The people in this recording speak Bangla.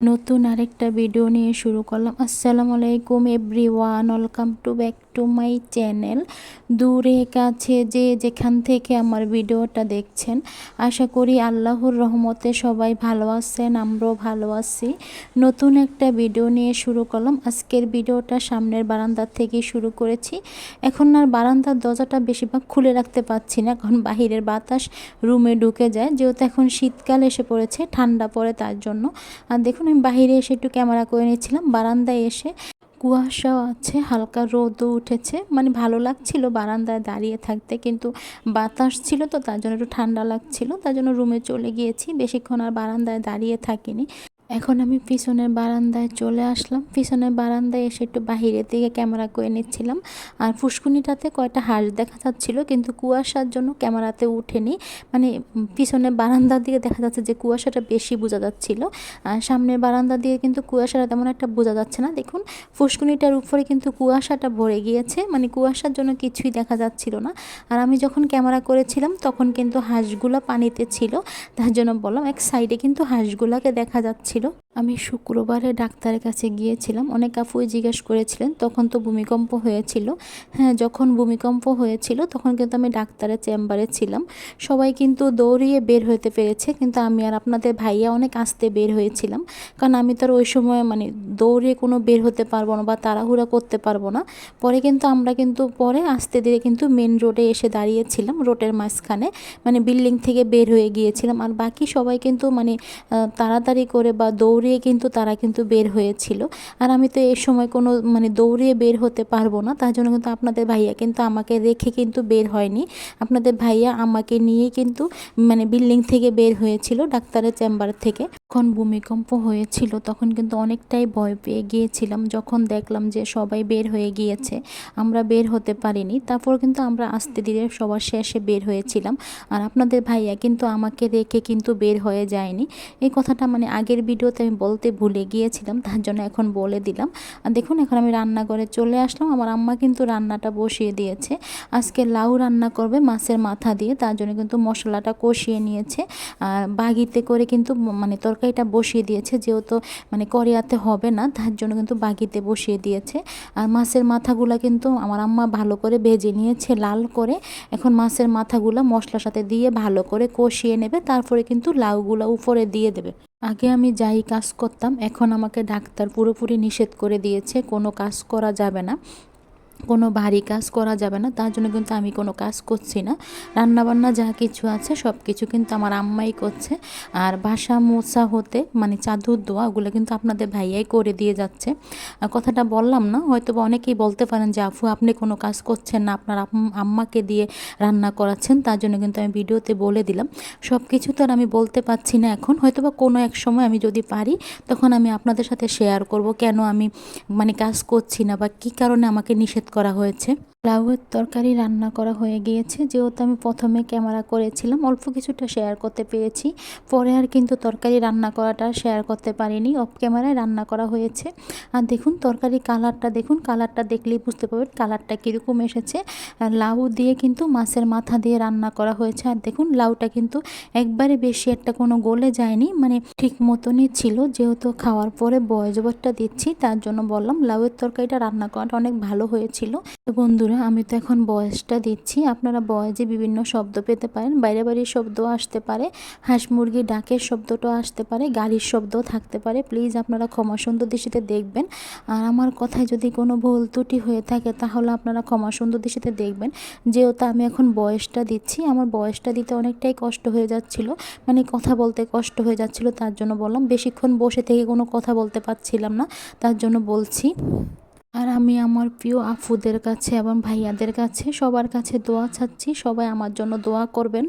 নতুন আরেকটা ভিডিও নিয়ে শুরু করলাম। আসসালামু আলাইকুম everyone welcome to back to my channel দূরে, কাছে, যে যেখান থেকে আমার ভিডিওটা দেখছেন, আশা করি আল্লাহর রহমতে সবাই ভালো আছেন, আমরাও ভালো আছি। নতুন একটা ভিডিও নিয়ে শুরু করলাম। আজকের ভিডিওটা সামনের বারান্দার থেকে শুরু করেছি। এখন আর বারান্দার দরজাটা বেশিরভাগ খুলে রাখতে পারছি না, কারণ বাহিরের বাতাস রুমে ঢুকে যায়। যেহেতু এখন শীতকাল এসে পড়েছে, ঠান্ডা পড়ে তার জন্য। আর দেখুন, আমি বাহিরে এসে একটু ক্যামেরা করে নিয়েছিলাম বারান্দায় এসে কুয়াশাও আছে, হালকা রোদও উঠেছে। মানে ভালো লাগছিল বারান্দায় দাঁড়িয়ে থাকতে, কিন্তু বাতাস ছিল তো, তার জন্য একটু ঠান্ডা লাগছিল। তার জন্য রুমে চলে গিয়েছি। বেশিক্ষণ আর বারান্দায় দাঁড়িয়ে থাকিনি। এখন আমি পিছনের বারান্দায় চলে আসলাম। পিছনের বারান্দায় এসে একটু বাহিরের দিকে ক্যামেরা করে নিচ্ছিলাম। আর ফুসকুনিটাতে কয়টা হাঁস দেখা যাচ্ছিল, কিন্তু কুয়াশার জন্য ক্যামেরাতে উঠেনি। মানে পিছনের বারান্দার দিকে দেখা যাচ্ছে যে কুয়াশাটা বেশি বোঝা যাচ্ছিল। আর সামনের বারান্দা দিয়ে কিন্তু কুয়াশাটা তেমন একটা বোঝা যাচ্ছে না। দেখুন, ফুসকুনিটার উপরে কিন্তু কুয়াশাটা ভরে গিয়েছে। মানে কুয়াশার জন্য কিছুই দেখা যাচ্ছিল না। আর আমি যখন ক্যামেরা করেছিলাম, তখন কিন্তু হাঁসগুলো পানিতে ছিল। তার জন্য বললাম, এক সাইডে কিন্তু হাঁসগুলাকে দেখা যাচ্ছে ছিল। আমি শুক্রবারে ডাক্তারের কাছে গিয়েছিলাম। অনেক আপুই জিজ্ঞেস করেছিলেন, তখন তো ভূমিকম্প হয়েছিল। হ্যাঁ যখন ভূমিকম্প হয়েছিল, তখন কিন্তু আমি ডাক্তারের চেম্বারে ছিলাম। সবাই কিন্তু দৌড়িয়ে বের হতে পেরেছে, কিন্তু আমি আর আপনাদের ভাইয়া অনেক আসতে বের হয়েছিলাম। কারণ আমি তো আর ওই সময় মানে দৌড়ে কোনো বের হতে পারব না বা তাড়াহুড়া করতে পারব না। পরে কিন্তু আমরা কিন্তু পরে আসতে দিয়ে কিন্তু মেন রোডে এসে দাঁড়িয়েছিলাম রোডের মাঝখানে। মানে বিল্ডিং থেকে বের হয়ে গিয়েছিলাম। আর বাকি সবাই কিন্তু মানে তাড়াতাড়ি করে বা দৌড়িয়ে কিন্তু তারা কিন্তু বের হয়েছিল। আর আমি তো এই সময় কোনো মানে দৌড়িয়ে বের হতে পারব না, তার জন্য কিন্তু আপনাদের ভাইয়া কিন্তু আমাকে রেখে কিন্তু বের হয়নি। আপনাদের ভাইয়া আমাকে নিয়ে কিন্তু মানে বিল্ডিং থেকে বের হয়েছিল, ডাক্তারের চেম্বার থেকে। যখন ভূমিকম্প হয়েছিল তখন কিন্তু অনেকটাই ভয় পেয়ে গিয়েছিলাম, যখন দেখলাম যে সবাই বের হয়ে গিয়েছে, আমরা বের হতে পারিনি। তারপর কিন্তু আমরা আস্তে ধীরে সবার শেষে বের হয়েছিলাম। আর আপনাদের ভাইয়া কিন্তু আমাকে রেখে কিন্তু বের হয়ে যায়নি। এই কথাটা মানে আগের ভিডিওতে আমি বলতে ভুলে গিয়েছিলাম, তার জন্য এখন বলে দিলাম। আর দেখুন, এখন আমি রান্নাঘরে চলে আসলাম। আমার আম্মা কিন্তু রান্নাটা বসিয়ে দিয়েছে। আজকে লাউ রান্না করবে মাছের মাথা দিয়ে, তার জন্য কিন্তু মশলাটা কষিয়ে নিয়েছে। আর বাগিতে করে কিন্তু মানে তরকারিটা বসিয়ে দিয়েছে, যেহেতু মানে করিয়াতে হবে না, তার জন্য কিন্তু বাগিতে বসিয়ে দিয়েছে। আর মাছের মাথাগুলা কিন্তু আমার আম্মা ভালো করে ভেজে নিয়েছে লাল করে। এখন মাছের মাথাগুলো মশলার সাথে দিয়ে ভালো করে কষিয়ে নেবে, তারপরে কিন্তু লাউগুলো উপরে দিয়ে দেবে। আগে আমি যাই কাজ করতাম, এখন আমাকে ডাক্তার পুরোপুরি নিষেধ করে দিয়েছে, কোনো কাজ করা যাবে না। কোনো ভারী কাজ করা যাবে না, তার জন্য কিন্তু আমি কোনো কাজ করছি না। রান্নাবান্না যা কিছু আছে, সব কিছু কিন্তু আমার আম্মাই করছে। আর বাসা মোছা হতে মানে চাদুর দোয়া ওগুলো কিন্তু আপনাদের ভাইয়াই করে দিয়ে যাচ্ছে। কথাটা বললাম না হয়তো বা অনেকেই বলতে পারেন যে, আফু, আপনি কোনো কাজ করছেন না, আপনার আম্মাকে দিয়ে রান্না করাচ্ছেন, তার জন্য কিন্তু আমি ভিডিওতে বলে দিলাম। সব কিছু তো আর আমি বলতে পারছি না এখন। হয়তো বা কোনো এক সময় আমি যদি পারি, তখন আমি আপনাদের সাথে শেয়ার করব, কেন আমি মানে কাজ করছি না বা কী কারণে আমাকে নিষেধ করা হয়েছে। লাউয়ের তরকারি রান্না করা হয়ে গিয়েছে। যেহেতু আমি প্রথমে ক্যামেরা করেছিলাম, অল্প কিছুটা শেয়ার করতে পেরেছি। পরে আর কিন্তু তরকারি রান্না করাটা শেয়ার করতে পারিনি অফ ক্যামেরায় রান্না করা হয়েছে। আর দেখুন, তরকারি কালারটা দেখুন কালারটা দেখলেই বুঝতে পারবেন কালারটা কীরকম এসেছে। লাউ দিয়ে কিন্তু মাছের মাথা দিয়ে রান্না করা হয়েছে। আর দেখুন, লাউটা কিন্তু একবারে বেশি একটা কোনো গলে যায়নি মানে ঠিক মতনই ছিল। যেহেতু খাওয়ার পরে বয়জবরটা দিচ্ছি, তার জন্য বললাম, লাউয়ের তরকারিটা রান্না করাটা অনেক ভালো হয়েছিল। তো বন্ধুরা, আমি তো এখন বয়সটা দিচ্ছি। আপনারা বয়সে বিভিন্ন শব্দ পেতে পারেন। বাইরে বাড়ির শব্দ আসতে পারে, হাঁস মুরগি ডাকের শব্দটাও আসতে পারে, গাড়ির শব্দও থাকতে পারে। প্লিজ আপনারা ক্ষমা সুন্দর দৃষ্টিতে দেখবেন। আর আমার কথায় যদি কোনো ভুল ত্রুটি হয়ে থাকে, তাহলে আপনারা ক্ষমা সুন্দর দৃষ্টিতে দেখবেন। যেহেতু আমি এখন বয়সটা দিচ্ছি, আমার বয়সটা দিতে অনেকটাই কষ্ট হয়ে যাচ্ছিল। মানে কথা বলতে কষ্ট হয়ে যাচ্ছিল, তার জন্য বললাম, বেশিক্ষণ বসে থেকে কোনো কথা বলতে পারছিলাম না, তার জন্য বলছি। আর আমি আমার প্রিয় আফুদের কাছে এবং ভাইয়াদের কাছে সবার কাছে দোয়া চাচ্ছি, সবাই আমার জন্য দোয়া করবেন।